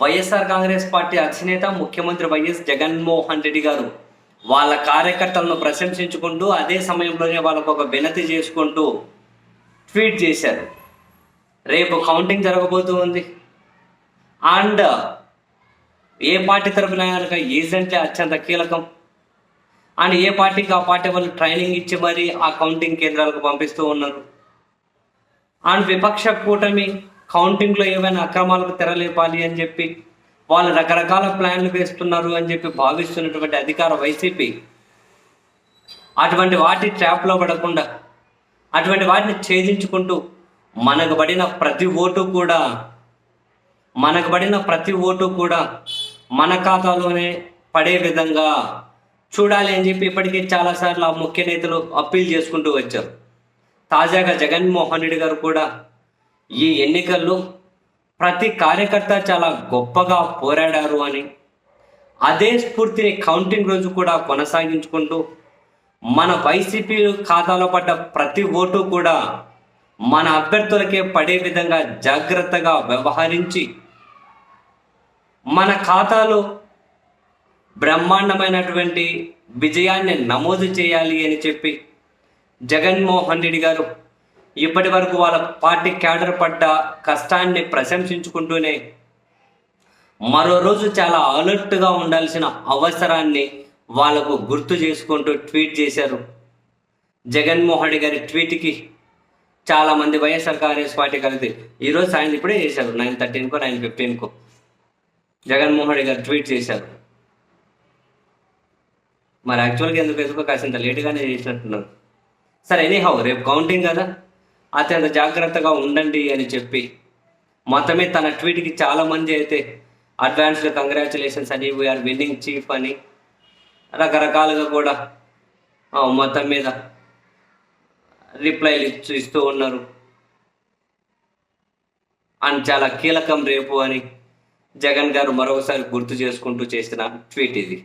YSR Congress party అధినేత ముఖ్యమంత్రి YS Jaganmohan Reddy గారు వాళ్ళ కార్యకర్తలను ప్రశంసించుకుంటూ అదే సమయంలోనే వాళ్ళకు ఒక వినతి చేసుకుంటూ ట్వీట్ చేశారు. రేపు కౌంటింగ్ జరగబోతూ ఉంది అండ్ ఏ పార్టీ తరఫున కనుక ఏజెంట్లే అత్యంత కీలకం. అండ్ ఏ పార్టీకి ఆ పార్టీ వాళ్ళు ట్రైనింగ్ ఇచ్చి మరీ ఆ కౌంటింగ్ కేంద్రాలకు పంపిస్తూ ఉన్నారు. అండ్ విపక్ష కూటమి కౌంటింగ్లో ఏమైనా అక్రమాలకు తెరలేపాలి అని చెప్పి వాళ్ళు రకరకాల ప్లాన్లు వేస్తున్నారు అని చెప్పి భావిస్తున్నటువంటి అధికార వైసీపీ అటువంటి వాటి ట్రాప్లో పడకుండా అటువంటి వాటిని ఛేదించుకుంటూ మనకు పడిన ప్రతి ఓటు కూడా మనకు పడిన ప్రతి ఓటు కూడా మన ఖాతాలోనే పడే విధంగా చూడాలి అని చెప్పి ఇప్పటికీ చాలాసార్లు ఆ ముఖ్య నేతలు అప్పీల్ చేసుకుంటూ వచ్చారు. తాజాగా జగన్మోహన్ రెడ్డి గారు కూడా ఈ ఎన్నికల్లో ప్రతి కార్యకర్త చాలా గొప్పగా పోరాడారు అని అదే స్ఫూర్తిని కౌంటింగ్ రోజు కూడా కొనసాగించుకుంటూ మన వైసీపీ ఖాతాలో పడ్డ ప్రతి ఓటు కూడా మన అభ్యర్థులకే పడే విధంగా జాగ్రత్తగా వ్యవహరించి మన ఖాతాలో బ్రహ్మాండమైనటువంటి విజయాన్ని నమోదు చేయాలి అని చెప్పి జగన్మోహన్ రెడ్డి గారు ఇప్పటి వరకు వాళ్ళ పార్టీ క్యాడర్ పడ్డ కష్టాన్ని ప్రశంసించుకుంటూనే మరో రోజు చాలా అలర్ట్గా ఉండాల్సిన అవసరాన్ని వాళ్ళకు గుర్తు చేసుకుంటూ ట్వీట్ చేశారు. జగన్మోహన్ రెడ్డి గారి ట్వీట్కి చాలామంది వైఎస్ఆర్ కాంగ్రెస్ పార్టీ కలిసి ఈరోజు సాయంత్రం ఇప్పుడే చేశారు. నైన్ థర్టీన్కో నైన్ ఫిఫ్టీన్కో జగన్మోహన్ రెడ్డి గారు ట్వీట్ చేశారు. మరి యాక్చువల్గా ఎందుకు ఎందుకో కాసింత లేటుగానే చేసినట్టున్నారు. సరే ఎనీహౌ రేపు కౌంటింగ్ కదా? అత్యంత జాగ్రత్తగా ఉండండి అని చెప్పి మొత్తమే తన ట్వీట్కి చాలామంది అయితే అడ్వాన్స్డ్ కంగ్రాచులేషన్స్ అని వీఆర్ విన్నింగ్ చీఫ్ అని రకరకాలుగా కూడా మొత్తం మీద రిప్లైలు ఇస్తూ ఇస్తూ ఉన్నారు. అండ్ చాలా కీలకం రేపు అని జగన్ గారు మరొకసారి గుర్తు చేసుకుంటూ చేసిన ట్వీట్ ఇది.